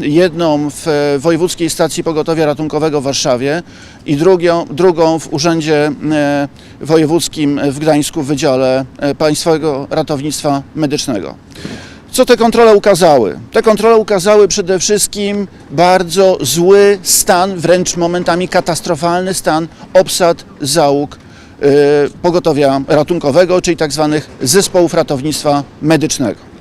jedną w e, Wojewódzkiej Stacji Pogotowia Ratunkowego w Warszawie i drugią, drugą w Urzędzie e, Wojewódzkim w Gdańsku w Wydziale e, Państwowego Ratownictwa Medycznego. Co te kontrole ukazały? Te kontrole ukazały przede wszystkim bardzo zły stan, wręcz momentami katastrofalny stan obsad załóg pogotowia ratunkowego, czyli tak zwanych zespołów ratownictwa medycznego.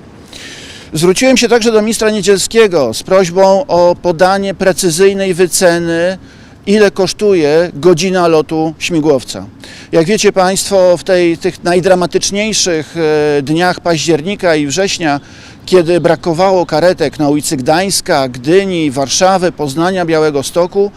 Zwróciłem się także do ministra Niedzielskiego z prośbą o podanie precyzyjnej wyceny, ile kosztuje godzina lotu śmigłowca. Jak wiecie Państwo, w tej, tych najdramatyczniejszych e, dniach października i września, kiedy brakowało karetek na ulicy Gdańska, Gdyni, Warszawy, Poznania, Białego Stoku,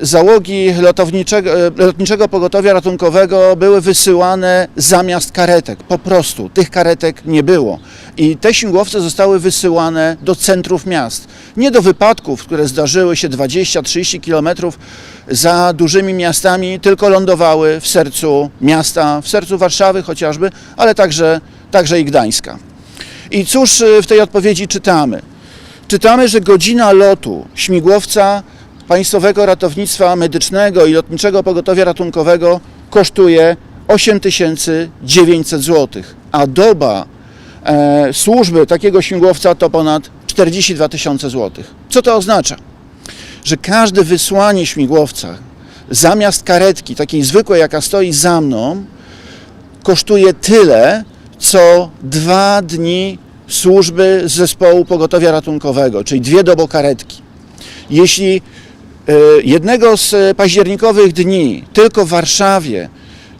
załogi lotowniczego, e, lotniczego pogotowia ratunkowego były wysyłane zamiast karetek. Po prostu tych karetek nie było. I te śmigłowce zostały wysyłane do centrów miast. Nie do wypadków, które zdarzyły się 20-30 kilometrów za dużymi miastami, tylko lądowały w sercu miasta, w sercu Warszawy chociażby, ale także, także i Gdańska. I cóż y, w tej odpowiedzi czytamy? Czytamy, że godzina lotu śmigłowca Państwowego Ratownictwa Medycznego i Lotniczego Pogotowia Ratunkowego kosztuje 8900 zł, a doba e, służby takiego śmigłowca to ponad 42 tysiące złotych. Co to oznacza? Że każde wysłanie śmigłowca zamiast karetki, takiej zwykłej, jaka stoi za mną, kosztuje tyle, co dwa dni służby z zespołu pogotowia ratunkowego, czyli dwie dobokaretki. Jeśli e, jednego z październikowych dni tylko w Warszawie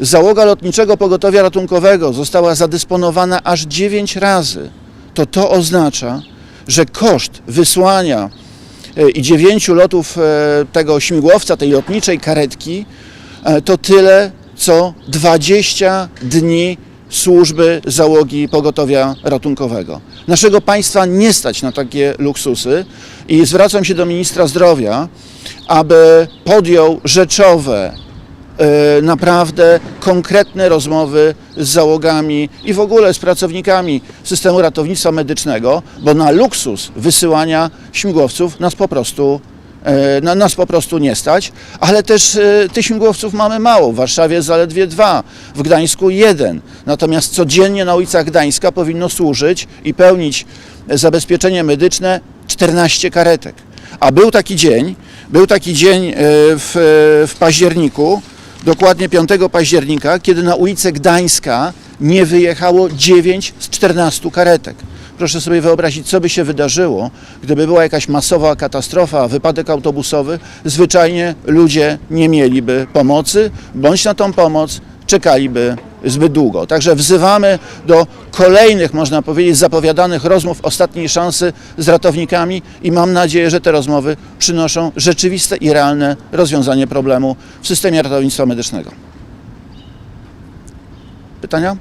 załoga lotniczego pogotowia ratunkowego została zadysponowana aż 9 razy, to to oznacza, że koszt wysłania e, i dziewięciu lotów e, tego śmigłowca, tej lotniczej karetki, e, to tyle, co 20 dni służby załogi pogotowia ratunkowego. Naszego państwa nie stać na takie luksusy i zwracam się do ministra zdrowia, aby podjął rzeczowe, e, naprawdę konkretne rozmowy z załogami i w ogóle z pracownikami systemu ratownictwa medycznego, bo na luksus wysyłania śmigłowców nas po prostu e, na nas po prostu nie stać, ale też e, tych śmigłowców mamy mało. W Warszawie zaledwie dwa, w Gdańsku jeden. Natomiast codziennie na ulicach Gdańska powinno służyć i pełnić zabezpieczenie medyczne 14 karetek. A był taki dzień, był taki dzień e, w, w październiku, dokładnie 5 października, kiedy na ulicę Gdańska nie wyjechało 9 z 14 karetek. Proszę sobie wyobrazić, co by się wydarzyło, gdyby była jakaś masowa katastrofa, wypadek autobusowy, zwyczajnie ludzie nie mieliby pomocy, bądź na tą pomoc czekaliby zbyt długo. Także wzywamy do kolejnych, można powiedzieć, zapowiadanych rozmów ostatniej szansy z ratownikami i mam nadzieję, że te rozmowy przynoszą rzeczywiste i realne rozwiązanie problemu w systemie ratownictwa medycznego. Pytania?